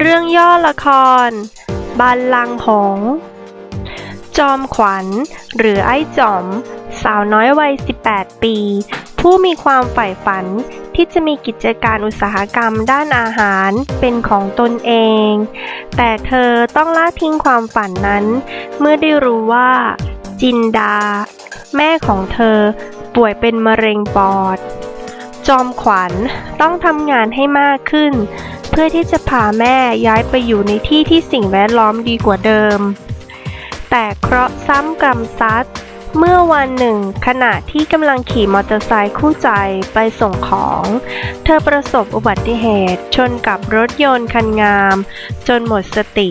เรื่องย่อละคร บัลลังก์หง จอมขวัญ หรือไอ้จอม สาวน้อยวัย 18 ปี ผู้มีความใฝ่ฝันที่จะมีกิจการอุตสาหกรรมด้านอาหารเป็นของตนเอง แต่เธอต้องละทิ้งความฝันนั้น เมื่อได้รู้ว่า จินดา แม่ของเธอป่วยเป็นมะเร็งปอด จอมขวัญต้องทำงานให้มากขึ้น พื่อที่จะพาแม่ย้ายไปอยู่ในที่ที่สิ่งแวดล้อมดีกว่าเดิม แต่เคราะห์ซ้ำกรรมซัดเมื่อวันหนึ่ง ขณะที่กำลังขี่มอเตอร์ไซค์คู่ใจไปส่งของ เธอประสบอุบัติเหตุชนกับรถยนต์คันงาม จนหมดสติ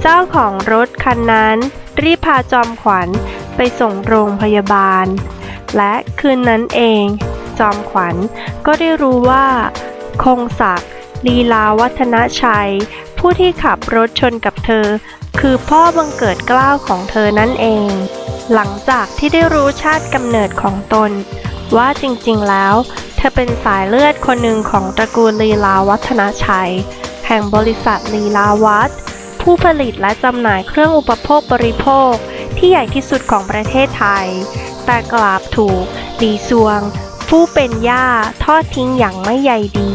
เจ้าของรถคันนั้น รีบพาจอมขวัญไปส่งโรงพยาบาล และคืนนั้นเอง จอมขวัญก็ได้รู้ว่า คงศักดิ์ ลีลาวัฒนชัย ผู้ที่ขับรถชนกับเธอ คือพ่อบังเกิดกล้าวของเธอนั่นเอง หลังจากที่ได้รู้ชาติกำเนิดของตน ว่าจริงๆแล้ว เธอเป็นสายเลือดคนหนึ่งของตระกูลลีลาวัฒนชัย แห่งบริษัทลีลาวัฒผู้ผลิตและจำหน่ายเครื่องอุปโภคบริโภค ที่ใหญ่ที่สุดของประเทศไทย แต่กลับถูกลีซวง ผู้เป็นย่าทอดทิ้งอย่างไม่ใยดี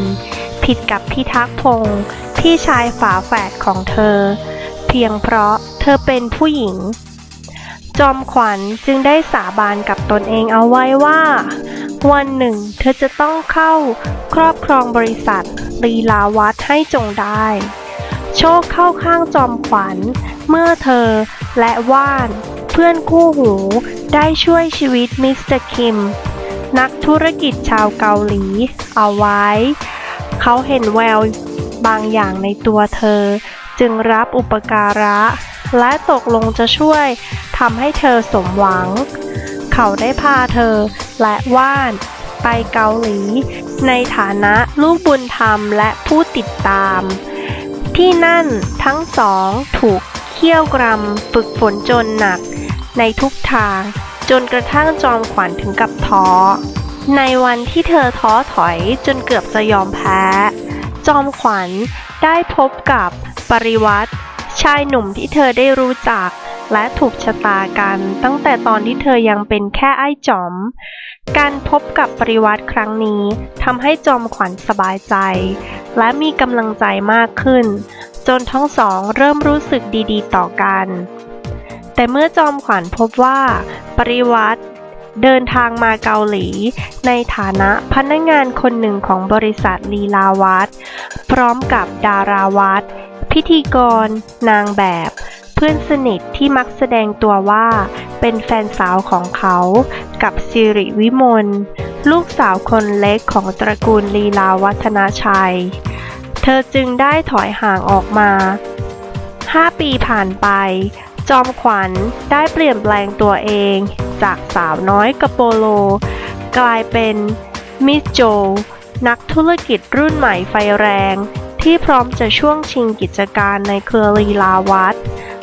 ผิดกับพิทักษ์พงศ์พี่ชายฝาแฝดของเธอ เพียงเพราะเธอเป็นผู้หญิง จอมขวัญจึงได้สาบานกับตนเองเอาไว้ว่า วันหนึ่งเธอจะต้องเข้าครอบครองบริษัทลีลาวัฒให้จงได้ โชคเข้าข้างจอมขวัญ เมื่อเธอและว่านเพื่อนคู่หูได้ช่วยชีวิตมิสเตอร์คิมนักธุรกิจชาวเกาหลีเอาไว้ เขาเห็นแววบางอย่างในตัวเธอ จึงรับอุปการะ และตกลงจะช่วยทำให้เธอสมหวัง เขาได้พาเธอและว่านไปเกาหลี ในฐานะลูกบุญธรรมและผู้ติดตาม ที่นั่นทั้งสองถูกเคี่ยวกรำฝึกฝนจนหนักในทุกทาง จนกระทั่งจอมขวัญถึงกับท้อ ในวันที่เธอท้อถอยจนเกือบจะยอมแพ้ จอมขวัญได้พบกับปริวัติชายหนุ่มที่เธอได้รู้จักและถูกชะตากันตั้งแต่ตอนที่เธอยังเป็นแค่ไอ้จอม การพบกับปริวัติครั้งนี้ทำให้จอมขวัญสบายใจ และมีกำลังใจมากขึ้น จนทั้งสองเริ่มรู้สึกดีๆ ต่อกัน แต่เมื่อจอมขวัญพบว่า ปริวัติ เดินทางมาเกาหลี ในฐานะพนักงานคนหนึ่งของบริษัทลีลาวัฒน์พร้อมกับดาราวัฒน์พิธีกร นางแบบ เพื่อนสนิทที่มักแสดงตัวว่าเป็นแฟนสาวของเขากับสิริวิมลลูกสาวคนเล็กของตระกูลลีลาวัฒนาชัย เธอจึงได้ถอยห่างออกมา 5 ปีผ่านไป จอมขวัญได้เปลี่ยนแปลงตัวเอง จากสาวน้อยกระโปโล กลายเป็นมิสโจ นักธุรกิจรุ่นใหม่ไฟแรง ที่พร้อมจะช่วงชิงกิจการในเครือลีลาวัฒน์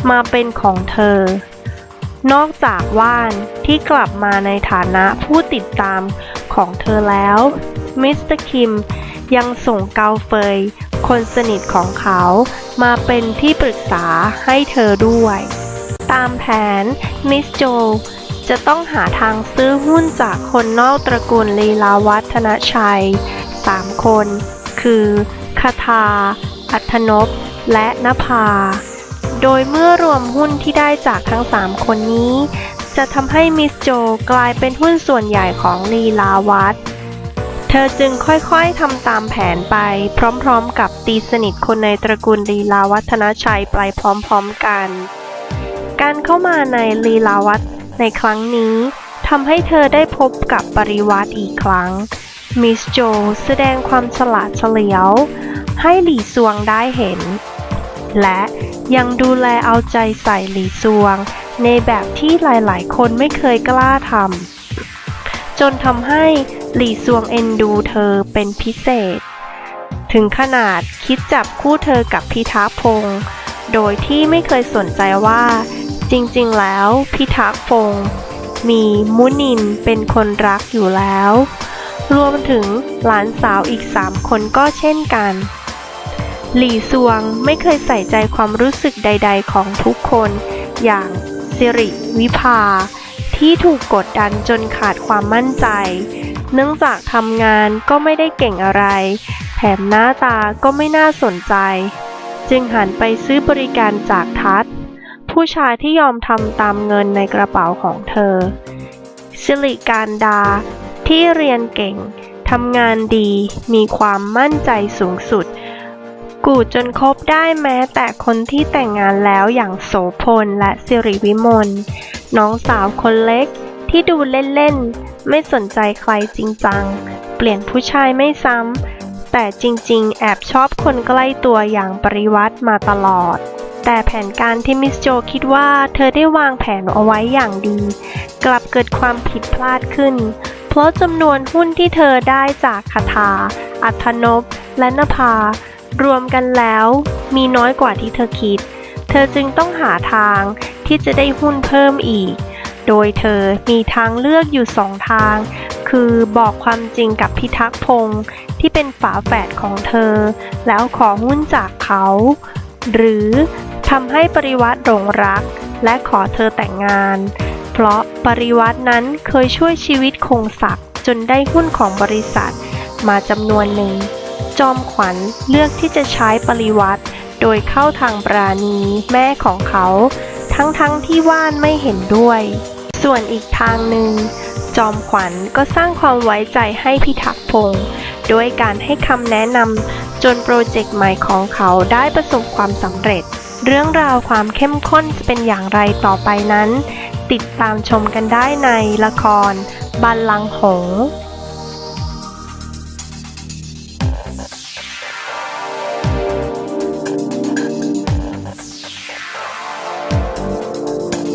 มาเป็นของเธอ นอกจากว่านที่กลับมาในฐานะผู้ติดตามของเธอแล้ว มิสเตอร์คิมยังส่งเกาเฟย คนสนิทของเขามาเป็นที่ปรึกษาให้เธอด้วย ตามแผนมิสโจ จะต้องหาทางซื้อหุ้นจากคนนอกตระกูลลีลาวัฒนชัย 3 คน คือคาทา อัธนพ และนภา โดยเมื่อรวมหุ้นที่ได้จากทั้ง 3 คนนี้ จะทำให้มิสโจกลายเป็นหุ้นส่วนใหญ่ของลีลาวัฒน์เธอจึงค่อยๆ ทำตามแผนไป พร้อมๆ กับตีสนิทคนในตระกูลลีลาวัฒนชัยไปพร้อมๆกัน การเข้ามาในลีลาวัฒน์ ในครั้งนี้ทำให้เธอได้พบกับปริวัติอีกครั้ง มิสโจแสดงความฉลาดเฉลียว ให้หลี่ซวงได้เห็น และยังดูแลเอาใจใส่หลี่ซวง ในแบบที่หลายๆ คนไม่เคยกล้าทำจนทำให้หลี่ซวงเอ็นดูเธอเป็นพิเศษ ถึงขนาดคิดจับคู่เธอกับพิทักษ์พงศ์โดยที่ไม่เคยสนใจว่า จริงๆ แล้วพิทักษ์พงศ์มีมุนินเป็นคนรักอยู่แล้ว รวมถึงหลานสาวอีกสามคนก็เช่นกัน หลี่ซวงไม่เคยใส่ใจความรู้สึกใด ๆ ของทุกคน อย่างสิริวิภา ที่ถูกกดดันจนขาดความมั่นใจ เนื่องจากทำงานก็ไม่ได้เก่งอะไร แถมหน้าตาก็ไม่น่าสนใจ จึงหันไปซื้อบริการจากทัศน์ ผู้ชายที่ยอมทำตามเงินในกระเป๋าของเธอ สิริการดา ที่เรียนเก่ง ทำงานดี มีความมั่นใจสูงสุด กูจนคบได้แม้แต่คนที่แต่งงานแล้วอย่างโสพลและสิริวิมล น้องสาวคนเล็กที่ดูเล่นๆ ไม่สนใจใครจริงจัง เปลี่ยนผู้ชายไม่ซ้ำแต่จริงๆ แอบชอบคนใกล้ตัวอย่างปริวัติมาตลอด แต่แผนการที่มิสโจคิดว่าเธอได้วางแผนเอาไว้อย่างดี กลับเกิดความผิดพลาดขึ้น เพราะจำนวนหุ้นที่เธอได้จากคาถา อัธนพ และนภา รวมกันแล้ว มีน้อยกว่าที่เธอคิด เธอจึงต้องหาทางที่จะได้หุ้นเพิ่มอีก โดยเธอมีทางเลือกอยู่สองทาง คือบอกความจริงกับพิทักษ์พงศ์ที่เป็นฝาแฝดของเธอ แล้วขอหุ้นจากเขา หรือ ทำให้ปริวัติหลงรัก และขอเธอแต่งงาน เพราะปริวัตินั้นเคยช่วยชีวิตคงศักดิ์จนได้หุ้นของบริษัท มาจำนวนหนึ่ง จอมขวัญเลือกที่จะใช้ปริวัติโดยเข้าทางปราณีแม่ของเขา ทั้งๆทที่ว่านไม่เห็นด้วย ส่วนอีกทางหนึ่ง จอมขวัญก็สร้างความไว้ใจให้พิทักษ์พงศ์ด้วยการให้คำแนะนำจนโปรเจกต์ใหม่ของเขาได้ประสบความสำเร็จ เรื่องราวความเข้มข้นจะเป็นอย่างไรต่อไปนั้น ติดตามชมกันได้ในละคร บัลลังก์หง